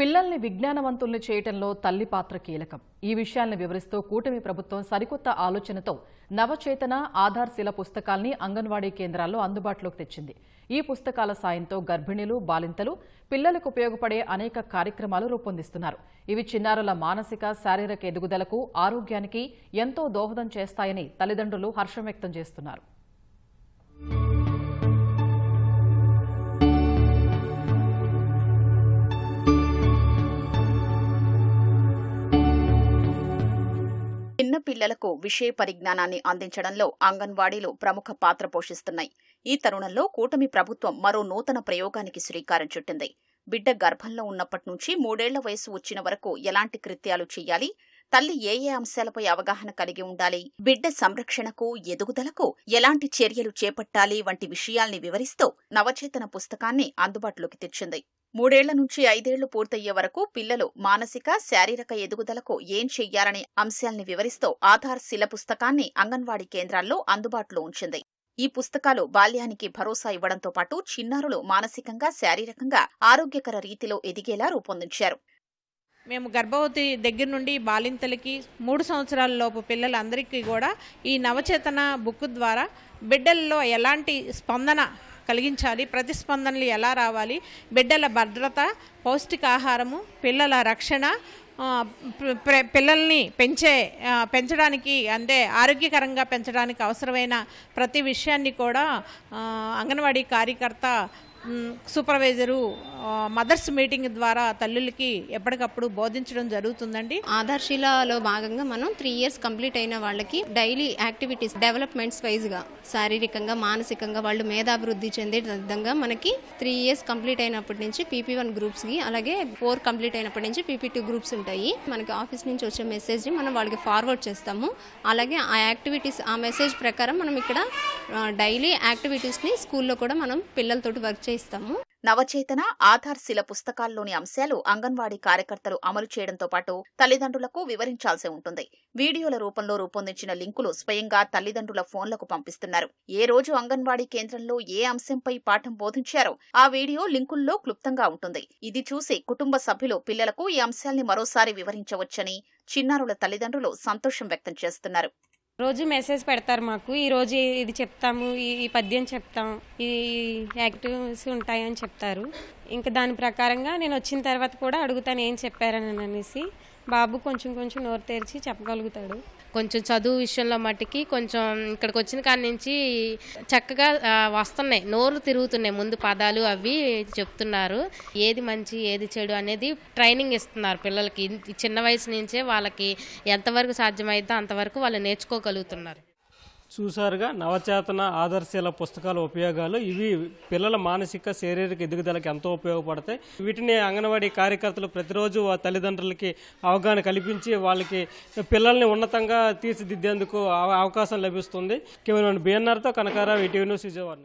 పిల్లల్ని విజ్ఞానవంతుల్ని చేయటంలో తల్లి పాత్ర కీలకం. ఈ విషయాల్ని వివరిస్తూ కూటమి ప్రభుత్వం సరికొత్త ఆలోచనతో నవచేతన ఆధార్శిల పుస్తకాల్ని అంగన్వాడీ కేంద్రాల్లో అందుబాటులోకి తెచ్చింది. ఈ పుస్తకాల సాయంతో గర్భిణీలు బాలింతలు పిల్లలకు ఉపయోగపడే అనేక కార్యక్రమాలు రూపొందిస్తున్నారు. ఇవి చిన్నారుల మానసిక శారీరక ఎదుగుదలకు ఆరోగ్యానికి ఎంతో దోహదం చేస్తాయని తల్లిదండ్రులు హర్షం వ్యక్తం చేస్తున్నారు. చిన్న పిల్లలకు విషయ పరిజ్ఞానాన్ని అందించడంలో అంగన్వాడీలు ప్రముఖ పాత్ర పోషిస్తున్నాయి. ఈ తరుణంలో కూటమి ప్రభుత్వం మరో నూతన ప్రయోగానికి శ్రీకారం చుట్టింది. బిడ్డ గర్భంలో ఉన్నప్పటి నుంచి మూడేళ్ళ వయసు వచ్చిన వరకు ఎలాంటి కృత్యాలు చేయాలి? తల్లి ఏ ఏ అంశాలపై అవగాహన కలిగి ఉండాలి? బిడ్డ సంరక్షణకు ఎదుగుదలకు ఎలాంటి చర్యలు చేపట్టాలి వంటి విషయాల్ని వివరిస్తూ నవచేతన పుస్తకాన్ని అందుబాటులోకి తెచ్చింది. మూడేళ్ళ నుంచి ఐదేళ్ళు పూర్తయ్యే వరకు పిల్లలు మానసిక శారీరక ఎదుగుదలకు ఏం చెయ్యాలనే అంశాల్ని వివరిస్తూ ఆధార్ శిల పుస్తకాన్ని అంగన్వాడీ కేంద్రాల్లో అందుబాటులో ఉంచింది. ఈ పుస్తకాలు బాల్యానికి భరోసా ఇవ్వడంతో పాటు చిన్నారులు మానసికంగా శారీరకంగా ఆరోగ్యకర రీతిలో ఎదిగేలా రూపొందించారు. మేము గర్భవతి దగ్గర నుండి బాలింతలకి మూడు సంవత్సరాల లోపు పిల్లలందరికీ కూడా ఈ నవచేతన బుక్ ద్వారా బిడ్డల్లో ఎలాంటి స్పందన కలిగించాలి. ప్రతిస్పందనలు ఎలా రావాలి? బిడ్డల భద్రత పౌష్టికాహారము పిల్లల రక్షణ పిల్లల్ని పెంచే పెంచడానికి అంటే ఆరోగ్యకరంగా పెంచడానికి అవసరమైన ప్రతి విషయాన్ని కూడా అంగన్వాడీ కార్యకర్త సూపర్వైజరు మదర్స్ మీటింగ్ ద్వారా తల్లులకి ఎప్పటికప్పుడు బోధించడం జరుగుతుందండి. ఆధార్శిలలో భాగంగా మనం త్రీ ఇయర్స్ కంప్లీట్ అయిన వాళ్ళకి డైలీ యాక్టివిటీస్ డెవలప్మెంట్స్ వైజ్గా శారీరకంగా మానసికంగా వాళ్ళు మేధాభివృద్ధి చెందే విధంగా మనకి త్రీ ఇయర్స్ కంప్లీట్ అయినప్పటి నుంచి పీపీ వన్ గ్రూప్స్కి అలాగే ఫోర్ కంప్లీట్ అయినప్పటి నుంచి పీపీ టూ గ్రూప్స్ ఉంటాయి. మనకి ఆఫీస్ నుంచి వచ్చే మెసేజ్ని మనం వాళ్ళకి ఫార్వర్డ్ చేస్తాము. అలాగే ఆ యాక్టివిటీస్ ఆ మెసేజ్ ప్రకారం మనం ఇక్కడ డైలీ యాక్టివిటీస్ని స్కూల్లో కూడా మనం పిల్లలతోటి వర్క్ చేయిస్తాము. నవచేతన ఆధార్ శిల పుస్తకాల్లోని అంశాలు అంగన్వాడీ కార్యకర్తలు అమలు చేయడంతో పాటు తల్లిదండ్రులకు వివరించాల్సి ఉంటుంది. వీడియోల రూపంలో రూపొందించిన లింకులు స్వయంగా తల్లిదండ్రుల ఫోన్లకు పంపిస్తున్నారు. ఏ రోజు అంగన్వాడీ కేంద్రంలో ఏ అంశంపై పాఠం బోధించారో ఆ వీడియో లింకుల్లో క్లుప్తంగా ఉంటుంది. ఇది చూసి కుటుంబ సభ్యులు పిల్లలకు ఈ అంశాల్ని మరోసారి వివరించవచ్చని చిన్నారుల తల్లిదండ్రులు సంతోషం వ్యక్తం చేస్తున్నారు. రోజు మెసేజ్ పెడతారు మాకు. ఈ రోజు ఇది చెప్తాము ఈ ఈ పద్యం చెప్తాం ఈ యాక్టివ్స్ ఉంటాయని చెప్తారు. ఇంకా దాని ప్రకారంగా నేను వచ్చిన తర్వాత కూడా అడుగుతాను ఏం చెప్పారని అనేసి. బాబు కొంచెం కొంచెం నోరు తెరిచి చెప్పగలుగుతాడు. కొంచెం చదువు విషయంలో మట్టికి కొంచెం ఇక్కడికి వచ్చిన కాడి నుంచి చక్కగా వస్తున్నాయి. నోరు తిరుగుతున్నాయి. ముందు పదాలు అవి చెప్తున్నారు. ఏది మంచి ఏది చెడు అనేది ట్రైనింగ్ ఇస్తున్నారు పిల్లలకి. చిన్న వయసు నుంచే వాళ్ళకి ఎంతవరకు సాధ్యమైతే అంతవరకు వాళ్ళు నేర్చుకోగలుగుతున్నారు. చూసారుగా నవచేతన ఆదర్శాల పుస్తకాల ఉపయోగాలు. ఇవి పిల్లల మానసిక శారీరక ఎదుగుదలకు ఎంతో ఉపయోగపడతాయి. వీటిని అంగన్వాడీ కార్యకర్తలు ప్రతిరోజు తల్లిదండ్రులకి అవగాహన కల్పించి వాళ్ళకి పిల్లల్ని ఉన్నతంగా తీర్చిదిద్దేందుకు అవ- అవకాశం లభిస్తుంది. కేవలం బిఎన్ఆర్తో కనకారావు ఈటీవీ న్యూస్ విజయవాడ